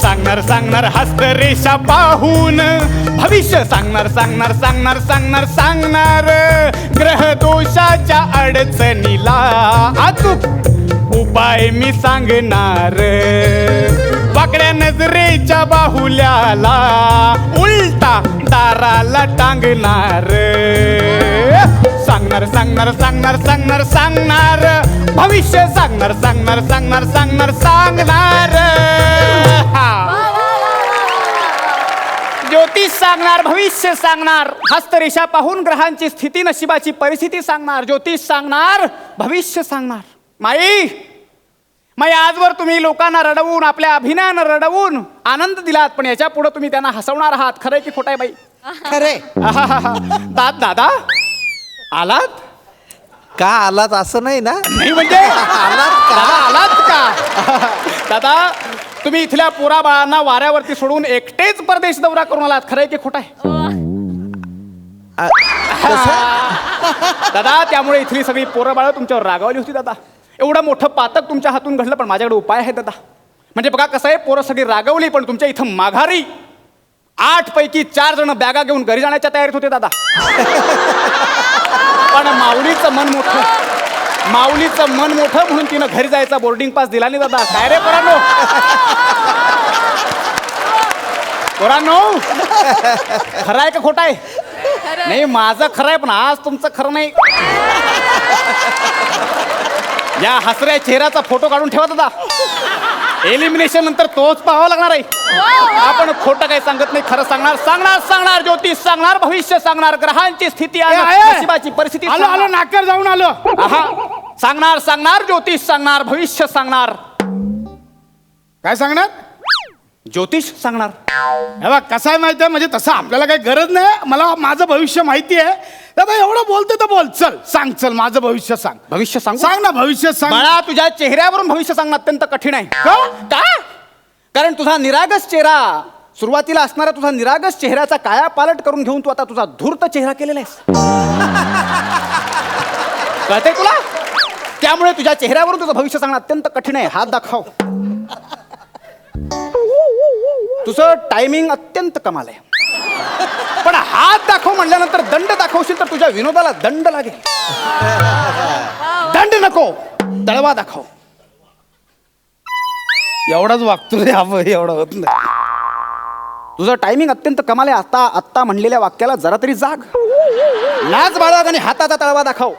सांगणार सांगणार हस्त रेषा पाहून. भविष्य सांगणार सांगणार सांगणार सांगणार सांगणार. ग्रह दोषाच्या अडचणीला अचूक उपाय मी सांगणार. वाकड्या नजरेच्या बाहुल्याला उलटा दाराला टांगणार. सांगणार सांगणार सांगणार सांगणार सांगणार. भविष्य सांगणार सांगणार सांगणार सांगणार. सांगणार भविष्य सांगणार. हस्तरेषा पाहून ग्रहांची स्थिती नशिबाची परिस्थिती सांगणार ज्योतिष सांगणार भविष्य सांगणार. माई माई आजवर तुम्ही लोकांना रडवून आपल्या अभिनयानं रडवून आनंद दिलात पण याच्यापुढे तुम्ही त्यांना हसवणार आहात. खरंय की खोटं आहे बाई खरे. दाद दादा आलात? का आलात असं नाही ना? नाही म्हणजे? आलात का? दादा तुम्ही इथल्या पोरा बाळांना वाऱ्यावरती सोडून एकटेच परदेश दौरा करून आलात. खरंय की खोटं आहे? दादा त्यामुळे इथली सगळी पोरं बाळं तुमच्यावर रागावली होती दादा. एवढं मोठं पातक तुमच्या हातून घडलं पण माझ्याकडे उपाय आहे दादा. म्हणजे बघा कसं आहे पोरं सगळी रागवली पण तुमच्या इथं माघारी आठ पैकी चार जण बॅगा घेऊन घरी जाण्याच्या तयारीत होते दादा. पण माऊलीचं मन मोठं माऊलीचं मन मोठं म्हणून तिनं घरी जायचा बोर्डिंग पास दिला नाही दादा. काय रे पोरांनो? पोरांनो खरं आहे का खोटं आहे? नाही माझं खरं आहे पण आज तुमचं खरं नाही. या हसऱ्या चेहऱ्याचा फोटो काढून ठेवा दादा. एलिमिनेशन नंतर तोच पाहावा लागणार आहे. आपण खोटं काही सांगत नाही खरं सांगणार सांगणार सांगणार ज्योतिष सांगणार भविष्य सांगणार ग्रहांची स्थिती आणि ए, ए! नशिबाची परिस्थिती आलो आलो सांगणार. नाकर जाऊन आलो. आहा. सांगणार सांगणार ज्योतिष सांगणार भविष्य सांगणार. काय सांगणार? ज्योतिष सांगणार. हे बघ कसं आहे माहिती आहे म्हणजे तसं आपल्याला काही गरज नाही. मला माझं भविष्य माहिती आहे दादा एवढं बोलते तर बोल. चल सांग चल माझं भविष्य सांग. भविष्य सांग? सांग ना भविष्य सांग. बाळा तुझ्या चेहऱ्यावरून भविष्य सांगणं अत्यंत कठीण आहे. का? का? कारण तुझा निरागस चेहरा सुरुवातीला असणारा तुझा निरागस चेहऱ्याचा काया पालट करून घेऊन तू आता तुझा धूर्त चेहरा केलेला आहेस. कळतंय तुला? त्यामुळे तुझ्या चेहऱ्यावरून तुझं भविष्य सांगणं अत्यंत कठीण आहे. हात दाखव. तुझं टायमिंग अत्यंत कमाल आहे. पण हात दाखव म्हणल्यानंतर दंड दाखवशील तर तुझ्या विनोदाला दंड लागेल. दंड नको दळवा दाखव. एवढाच वागतो रे आपण एवढं होत नाही. तुझं टायमिंग अत्यंत कमाल आहे. आता आत्ता म्हणलेल्या वाक्याला जरा तरी जाग. लाज बाळग आणि हाताचा तळवा दाखव.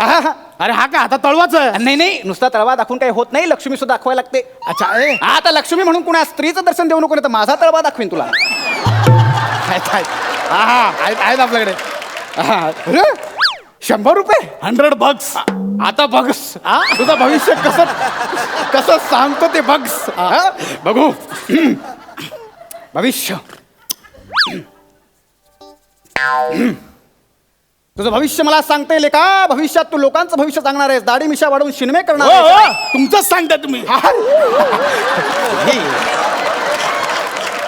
आहा. अरे हा का आता तळवाच? नाही नाही नुसता तळवा दाखवून काही होत नाही लक्ष्मी सुद्धा दाखवायला लागते. अच्छा ए. आता लक्ष्मी म्हणून कुणा स्त्रीचं दर्शन देऊ नको नाही तर माझा तळवा दाखवीन तुला. आहेत आहेत. हा हा आहेत आहेत आपल्याकडे. अरे, शंभर रुपये? Hundred bucks. आता बघस हा? तुझं भविष्य कसं कसं सांगतो ते बघस हा? बघू. भविष्य. तुझं भविष्य मला सांगता येईल का? भविष्यात तू लोकांचं भविष्य सांगणार आहेस. दाढी मिशा वाढवून शिनमे करणार हो आहेस. हो. तुमचंच सांगता तुम्ही. हे.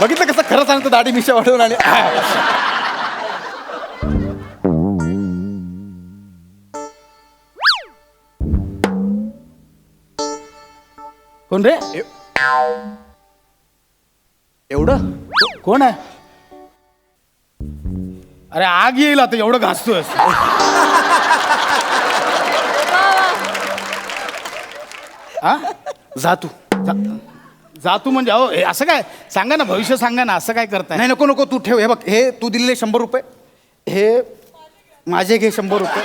बघितलं कसं खरं सांगतो दाढी मिशा वाढवून आणि कोण रे? एवढं? कोण आहे? अरे आग येईल आता एवढं घासतोय हा? जा तू. जा- जा तू म्हणजे अहो हे असं काय? सांगा ना भविष्य सांगा ना असं काय करताय? नाही नको नको तू ठेव. हे बघ हे तू दिलेले शंभर रुपये. हे माझे घे शंभर रुपये.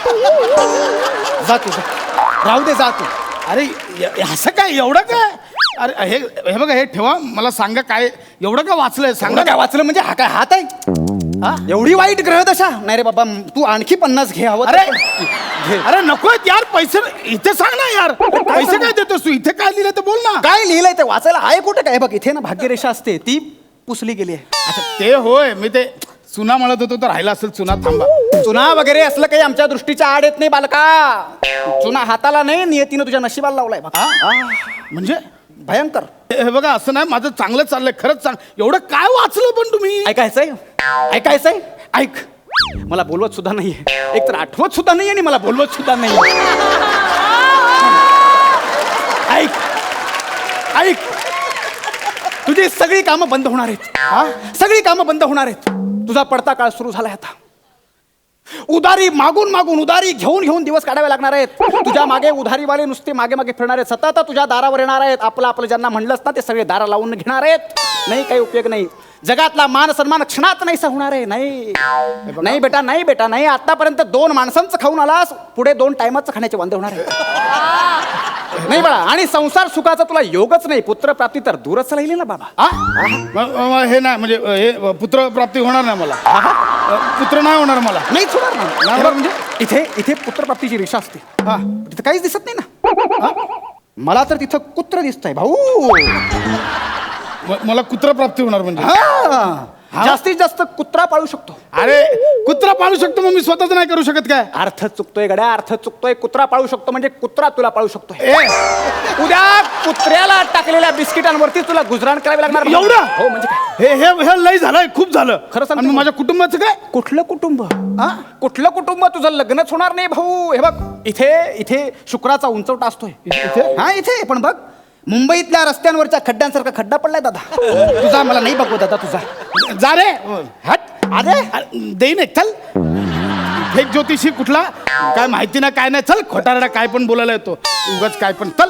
जा तू जा. राहू दे जा तू. अरे य- असं काय? एवढं काय? अरे हे हे बघा हे ठेवा. मला सांगा काय एवढं काय वाचलंय? सांगा. सांगा काय वाचलं? म्हणजे हा काय हात आहे? हा? एवढी वाईट ग्रह दशा नाही रे बाबा तू आणखी पन्नास घे हवं तर. अरे! घे. अरे नको यार पैसे इथे सांग ना यार. पैसे काय देतोस तू? इथे काय लिहिलं ते बोल ना. काय लिहिलंय ते वाचायला? आहे कुठे काय? बघ इथे ना भाग्यरेषा असते ती पुसली गेली आहे. अच्छा ते होय मी ते चुना म्हणत होतो तर राहिला असेल चुना थांबा. चुना वगैरे असलं काही आमच्या दृष्टीच्या आड येत नाही बालका. चुना हाताला नाही नियतीनं तुझ्या नशिबाला लावलाय बघ? हा. म्हणजे? भयंकर. हे बघा असं नाही माझं चांगलं चाललंय खरंच चांग एवढं काय वाचलं पण तुम्ही? ऐकायचंय? ऐकायचंय? ऐक. मला बोलवत सुद्धा नाहीये. एक तर आठवत सुद्धा नाही आणि मला बोलवत सुद्धा नाही ऐक. ऐक. तुझी सगळी कामं बंद होणार आहेत. सगळी कामं बंद होणार आहेत. तुझा पडता काळ सुरू झालाय आता. उदारी मागून मागून उदारी घेऊन घेऊन दिवस काढावे लागणार आहेत. तुझ्या मागे उधारीवाले नुसते मागे मागे फिरणार आहेत सतत तुझ्या दारावर येणार आहेत. आपलं आपलं ज्यांना म्हणलंस ना ते सगळे दारा लावून घेणार आहेत. नाही काही उपयोग नाही. जगातला मान सन्मान क्षणात नाही होणार आहे. नाही. नाही बेटा नाही बेटा नाही. आतापर्यंत दोन माणसांचं खाऊन आलास पुढे दोन टायमाचं खाण्याचे वांदे होणार आहे नाही बाळा आणि संसार सुखाचा तुला योगच नाही. पुत्रप्राप्ती तर दूरच राहिली ना बाबा. हा? म- म- हे नाही म्हणजे हे पुत्र प्राप्ती होणार नाही मला. पुत्र नाही होणार मला. नाहीच होणार ना. हे बघ म्हणजे? इथे इथे पुत्रप्राप्तीची रेषा असते. हा. तिथं काहीच दिसत नाही ना. हा? मला तर तिथं कुत्र दिसतंय भाऊ. म- मला कुत्र प्राप्ती होणार म्हणजे. हा. जास्तीत जास्त कुत्रा पाळू शकतो. अरे कुत्रा पाळू शकतो मग मी स्वतःच नाही करू शकत काय? अर्थ चुकतोय गड्या अर्थ चुकतोय. कुत्रा पाळू शकतो म्हणजे कुत्रा तुला पाळू शकतोय. ए! उद्या कुत्र्याला टाकलेल्या बिस्किटांवरती तुला गुजराण करावे लागणार. एवढं? हो म्हणजे काय? हे हे हे लय झालंय खूप झालं. खरं सांगतो आणि मग? माझ्या कुटुंबाचं काय? कुठलं कुटुंब? हा कुठलं कुटुंब? तुझं लग्नच होणार नाही भाऊ. हे बघ इथे इथे शुक्राचा उंचवटा असतोय. इथे? हा इथे. पण बघ मुंबईतल्या रस्त्यांवरच्या खड्ड्यांसारखा खड्डा पडलाय दादा. तुझा मला नाही बघू दादा तुझा. जा रे. हट. अरे. देईन एक चल. फेक ज्योतिषी कुठला? काय माहिती ना काय नाही चल. खोटारडा काय पण बोलायला येतो. उगाच काय पण चल.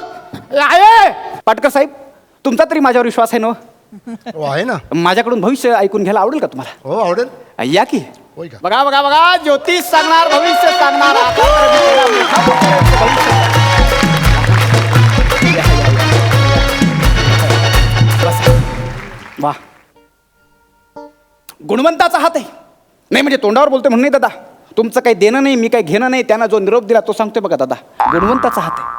ए, आहे. पाटकर साहेब तुमचा तरी माझ्यावर विश्वास आहे ना हो? आहे ना. माझ्याकडून भविष्य ऐकून घ्यायला आवडेल का तुम्हाला? हो आवडेल. या की. होय का? बघा बघा बघा. ज्योतिष सांगणार भविष्य सांगणार. भविष्य- वा. गुणवंताचा हात आहे. नाही म्हणजे तोंडावर बोलतोय म्हणून नाही दादा. तुमचं काही देणं नाही मी काही घेणं नाही त्यांना जो निरोप दिला तो सांगतोय बघा दादा. गुणवंताचा हात आहे.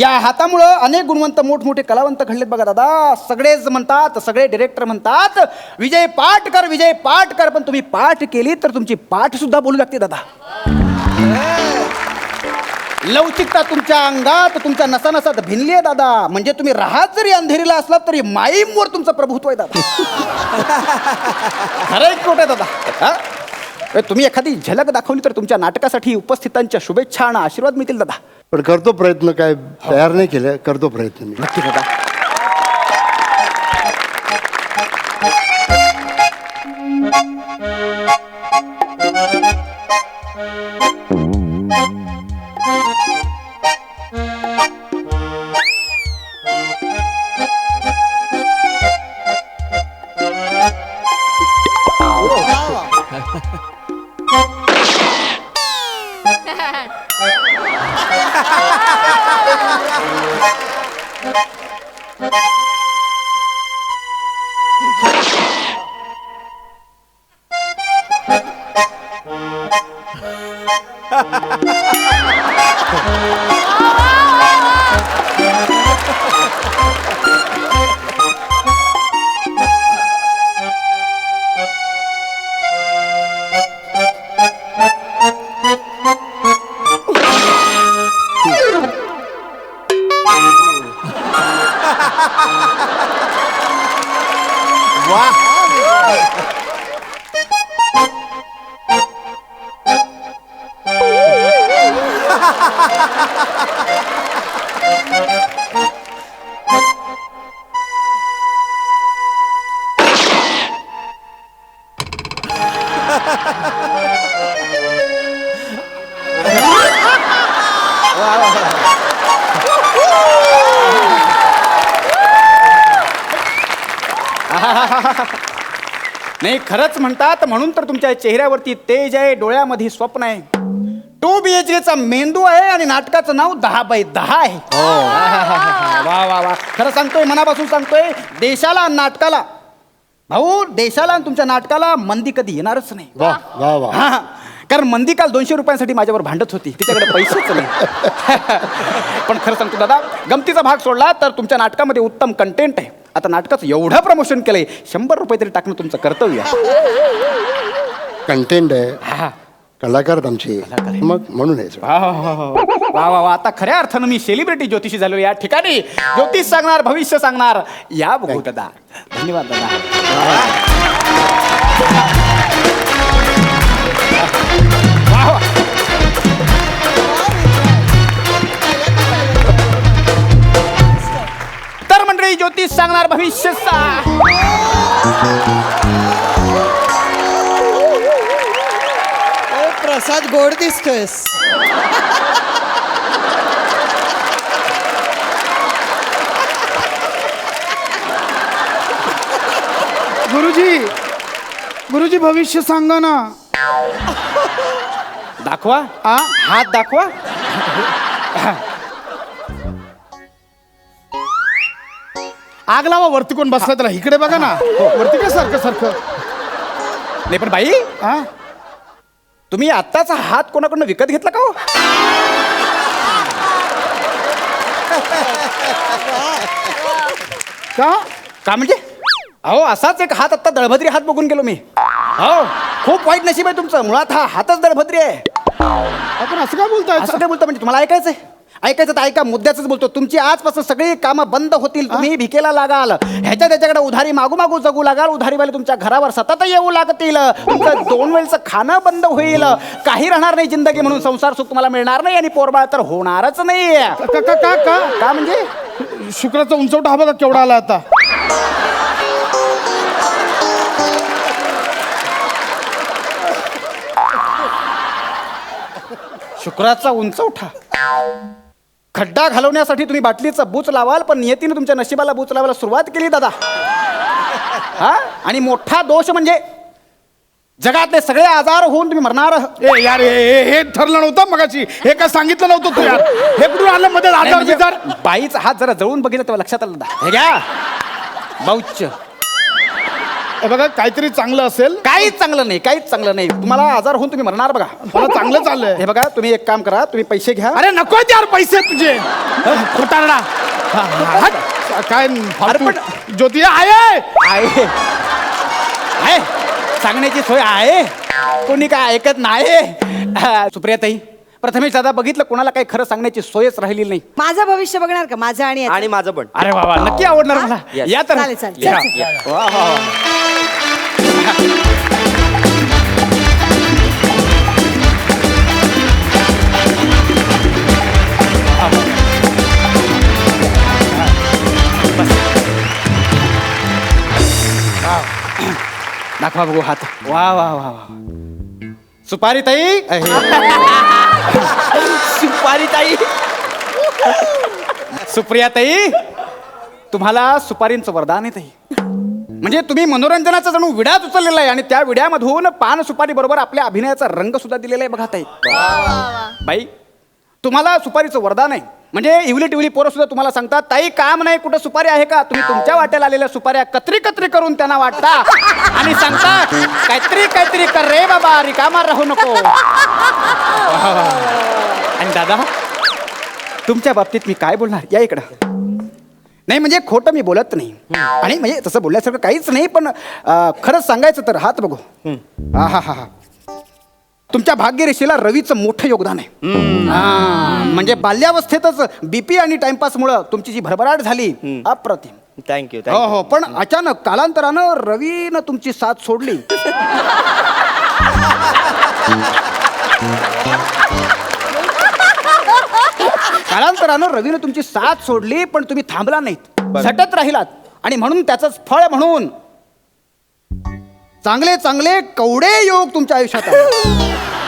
या हातामुळं अनेक गुणवंत मोठमोठे कलावंत घडलेत बघा दादा. सगळेच म्हणतात सगळे डिरेक्टर म्हणतात विजय पाठ कर विजय पाठ कर पण तुम्ही पाठ केली तर तुमची पाठ सुद्धा बोलू लागते दादा. लवचिकता तुमच्या अंगात तुमच्या नसानसात भिनली आहे दादा. म्हणजे तुम्ही राहत जरी अंधेरीला असलात तरी माईमवर तुमचं प्रभुत्व आहे दादा. खरं एक खोटं आहे दादा. हा? ए, तुम्ही एखादी झलक दाखवली तर तुमच्या नाटकासाठी उपस्थितांच्या शुभेच्छा आणि आशीर्वाद मिळतील दादा. पण करतो प्रयत्न काय तयार नाही केलं करतो प्रयत्न मी. नक्की दादा. you वा नाही खरंच म्हणतात म्हणून तर तुमच्या चेहऱ्यावरती तेज आहे डोळ्यामध्ये स्वप्न आहे. टू बी एच चा मेंदू आहे आणि नाटकाचं नाव दहा बाय दहा आहे. वा वा वा. खरं सांगतोय मनापासून सांगतोय देशाला नाटकाला. भाऊ देशाला आणि तुमच्या नाटकाला मंदी कधी येणारच नाही. वा वा वा. हा हा. कारण मंदी काल दोनशे रुपयांसाठी माझ्यावर भांडत होती. तिच्याकडे पैसेच नाही. पण खरं सांगतो दादा गमतीचा भाग सोडला तर तुमच्या नाटकामध्ये उत्तम कंटेंट आहे. आता नाटकाचं एवढं प्रमोशन केलंय शंभर रुपये तरी टाकणं तुमचं कर्तव्य आहे. कंटेंट आहे. हा. कलाकार आमचे. मग म्हणून आहे वा वा वा वा. वा वा वा. आता खऱ्या अर्थानं मी सेलिब्रिटी ज्योतिषी झालो या ठिकाणी. ज्योतिष सांगणार भविष्य सांगणार या बघू दादा. धन्यवाद दादा. ज्योतिष सांगणार भविष्य सा ओ प्रसाद गोड दिसतोयस. गुरुजी गुरुजी भविष्य सांगा ना. दाखवा. आ? हात दाखवा. आग लावा वरती कोण बसला त्याला? इकडे बघा ना. वरती काय सारखं सारखं? नाही पण बाई हा? तुम्ही आत्ताचा हात कोणाकडनं विकत घेतला का हो? का? का म्हणजे? अहो असाच एक हात आत्ता दळभद्री हात बघून गेलो मी. हो खूप वाईट नशीब आहे तुमचं. मुळात हा हातच दळभद्री आहे. आपण असं काय बोलताय? असं काय बोलतो म्हणजे तुम्हाला ऐकायचंय? ऐकायचं तर ऐका मुद्द्याच बोलतो. तुमची आजपासून सगळी कामं बंद होतील. तुम्ही भिकेला लागाल. ह्याच्या त्याच्याकडे उधारी मागू मागू जगू लागाल. उधारीवाले तुमच्या घरावर सतत येऊ लागतील. तुमचं दोन वेळचं खाणं बंद होईल. काही राहणार नाही जिंदगी म्हणून संसार सुख तुम्हाला मिळणार नाही आणि पोरबाळ तर होणारच नाही का का का का? का म्हणजे? शुक्राचा उंचवटा हा बघा केवढा आला आता. शुक्राचा उंच उठा खड्डा घालवण्यासाठी तुम्ही बाटलीचा बूच लावाल पण नियतीने तुमच्या नशिबाला बूच लावायला सुरुवात केली दादा. हा? आणि मोठा दोष म्हणजे जगातले सगळे आजार होऊन तुम्ही मरणार ए यार हे हे- हे ठरलं नव्हतं मगाशी. हे काय सांगितलं नव्हतं तू यार? हे कुठून आलं मध्ये नाही आजार म्हणजे बाईचा हात जरा जळून बघितलं तेव्हा लक्षात आलं दादा. हे घ्या. बाऊच हे बघा काहीतरी चांगलं असेल. काहीच चांगलं नाही काहीच चांगलं नाही. तुम्हाला आजार होऊन तुम्ही मरणार बघा. मला चांगलं चाललंय. हे बघा तुम्ही एक काम करा तुम्ही पैसे घ्या. अरे नको यार पैसे तुझे. खोटारडा काय फालतू ज्योती आहे. आहे. आहे. सांगण्याची सोय आहे. कोणी काय ऐकत नाही. सुप्रियाताई प्रथमेश दादा बघितलं कोणाला काही खरं सांगण्याची सोयच राहिली नाही? माझं भविष्य बघणार का? माझं आणि याचं? आणि माझं पण. अरे वा वा नक्की आवडणार मला. Yes. या तर. चालेल, चालेल. या. चल, चल. वा, वा, वा. दाखवा बघू हात. वा वा वा वा. सुपारी ताई सुपारी ताई सुप्रिया ताई तुम्हाला सुपारींचं वरदान आहे ताई. म्हणजे तुम्ही मनोरंजनाचा जणू विडाच उचललेला आहे आणि त्या विड्यामधून पान सुपारी बरोबर आपल्या अभिनयाचा रंग सुद्धा दिलेला आहे बघा ताई. बाई तुम्हाला सुपारीचं वरदान आहे. म्हणजे इवली टिवली पोरं सुद्धा तुम्हाला सांगतात ताई काम नाही कुठं सुपारी आहे का? तुम्ही तुमच्या वाट्याला आलेल्या सुपाऱ्या कत्री कत्री करून त्यांना वाटता आणि सांगता काहीतरी काहीतरी कर रे बाबा रिकामा राहू नको. आणि दादा तुमच्या बाबतीत मी काय बोलणार? या इकडं. नाही म्हणजे खोटं मी बोलत नाही. आणि म्हणजे तसं बोलल्यासारखं काहीच नाही पण अं, खरंच सांगायचं तर हात बघू. हा हा हा हा. तुमच्या भाग्यरेषेला रवीचं मोठं योगदान आहे. हा, म्हणजे बाल्यावस्थेतच बीपी आणि टाइमपासमुळं तुमची जी भरभराट झाली अप्रतिम. थँक्यू हो हो पण अचानक कालांतरानं रवीनं तुमची साथ सोडली. कालांतरानं रवीनं तुमची साथ सोडली पण तुम्ही थांबला नाहीत. झटत राहिलात. आणि म्हणून त्याच फळ म्हणून. चांगले चांगले कवडे योग तुमच्या आयुष्यात आले.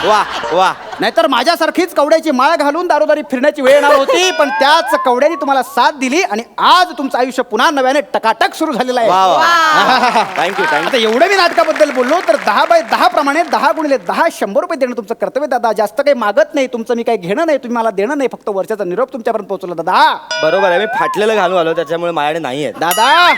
वा वा. नाहीतर माझ्यासारखीच कवड्याची माळ घालून दारोदारी फिरण्याची वेळ येणार होती पण त्याच कवड्याने तुम्हाला साथ दिली आणि आज तुमचं आयुष्य पुन्हा नव्याने टकाटक सुरू झालेलं आहे. थँक्यू आता एवढं मी नाटकाबद्दल बोललो तर दहा बाय दहा प्रमाणे दहा गुणिले दहा शंभर रुपये देणं तुमचं कर्तव्य दादा. जास्त काही मागत नाही तुमचं मी काही घेणं नाही तुम्ही मला देणं नाही फक्त वर्षाचा निरोप तुमच्यापर्यंत पोहोचवला दादा. बरोबर आहे मी फाटलेलं घालून आलो त्याच्यामुळे माझ्याकडे नाही आहेत. दादा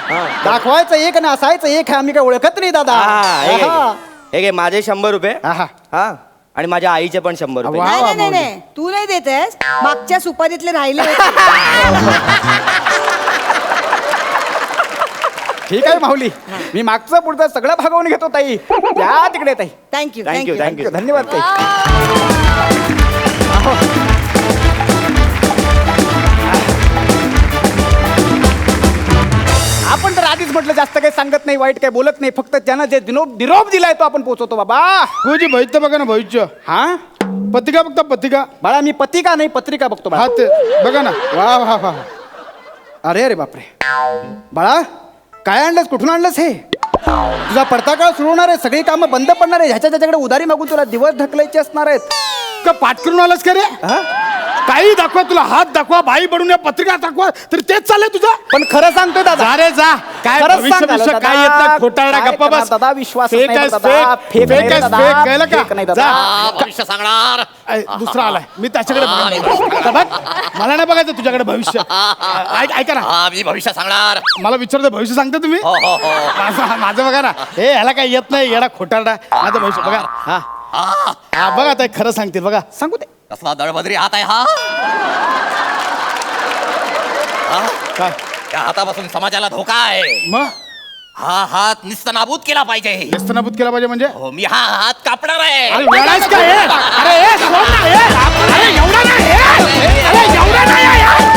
दाखवायचं एक आणि असायचं एक आहे आम्ही काय ओळखत नाही दादा. हा, हे घे, आहा. हे घे माझे शंभर रुपये. आहा. हा. आणि माझ्या आईचे पण शंभर रुपये. वा. नाही नाही, नाही. तू नाही देतेस. मागच्या सुपारीतले राहिले होते. ठीक आहे माऊली. मी मागचं पुढचं सगळं भागवून घेतो ताई. या तिकडे ताई. Thank you Thank you, thank you thank you. धन्यवाद ताई. जास्त काही सांगत नाही वाईट काही बोलत नाही फक्त ज्यानं जे दिनोप निरोप दिलाय तो आपण पोहोचवतो बाबा. गुरुजी भविष्य बघा ना भविष्य. हा? पत्रिका बघता पत्रिका? बाळा मी पत्रिका नाही पत्रिका बघतो हा ते बघा ना. वा वा वा. अरे अरे बापरे. बाळा काय आणलंस कुठून आणलंस हे? तुझा पडता काळ सुरू होणार आहे सगळी कामं बंद पडणार आहे ह्याच्या त्याच्याकडे उधारी मागून तुला दिवस ढकलायचे असणार आहेत. का पाठ करून आलास का रे? काही दाखवा तुला हात दाखवा बाई बनून या पत्रिका दाखवा तरी तेच चाललंय तुझं. पण खरं सांगतोय दादा. जा रे जा. काय खरंच भविष्य. काय येत नाही खोटारडा काय गप्पा करणार बस दादा? विश्वास फेक नाही आहेस, दादा. फेक फेक नाही फेक आहेस, दादा. फेक कळलं फेक नाही का दादा. जा. भविष्य सांगणार. ऐ, दुसरा आलाय. मी त्याच्याकडे बघणार. आता बघ मला नाही बघायचं तुझ्याकडे भविष्य. ऐक ऐका ना. हा मी भविष्य सांगणार. मला विचारतो भविष्य सांगता तुम्ही? हो हो हो. माझं माझं बघा ना. हे ह्याला काय येत नाही याला खोटारडा. माझं भविष्य बघा. हा. हा, हा बघा आता खरं सांगतील बघा. सांगू दे. कसला दळबद्री हात आहे हा हा? काय या हातापासून समाजाला धोका आहे मग हा हात निस्तनाबूत केला पाहिजे व्यस्तनाभूत केला पाहिजे म्हणजे हो मी हा हात कापणार आहे अरे काय हे? अरे हे सोड ना हे. अरे एवढा नाही हे. अरे एवढा नाही हे.